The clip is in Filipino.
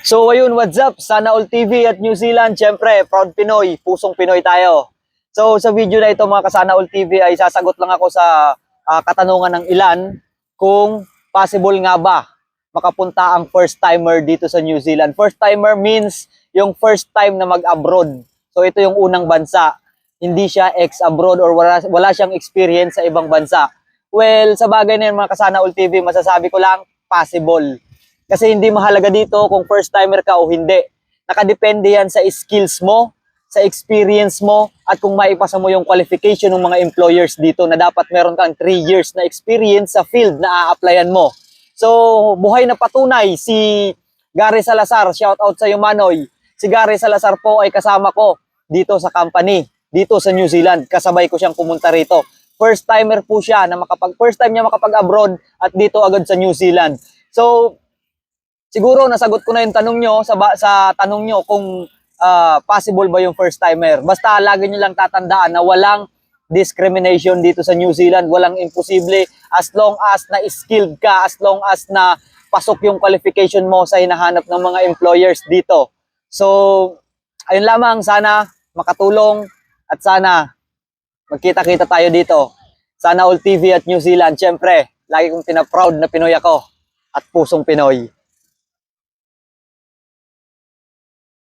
So ayun, what's up? Sana All TV at New Zealand. Siyempre, proud Pinoy, pusong Pinoy tayo. So sa video na ito mga kasana All TV ay sasagot lang ako sa ah, katanungan ng ilan kung possible nga ba makapunta ang first timer dito sa New Zealand. First timer means yung first time na mag-abroad. So ito yung unang bansa. Hindi siya ex-abroad or wala, wala siyang experience sa ibang bansa. Well, sa bagay na yun mga kasana All TV, masasabi ko lang, possible. Kasi hindi mahalaga dito kung first timer ka o hindi. Nakadepende yan sa skills mo, sa experience mo, at kung maipasa mo yung qualification ng mga employers dito na dapat meron kang 3 years na experience sa field na a-applyan mo. So, buhay na patunay si Gary Salazar. Shout out sa iyo Manoy. Si Gary Salazar po ay kasama ko dito sa company, dito sa New Zealand. Kasabay ko siyang pumunta rito. First timer po siya na makapag first time niya makapag-abroad at dito agad sa New Zealand. So, siguro nasagot ko na yung tanong nyo sa, sa tanong nyo kung ah, possible ba yung first timer. Basta lagi nyo lang tatandaan na walang discrimination dito sa New Zealand, walang imposible as long as na skilled ka, as long as na pasok yung qualification mo sa hinahanap ng mga employers dito. So, ayun lamang sana makatulong at sana magkita-kita tayo dito. Sana All TV at New Zealand. Siyempre, lagi kong pinaproud na Pinoy ako at pusong Pinoy.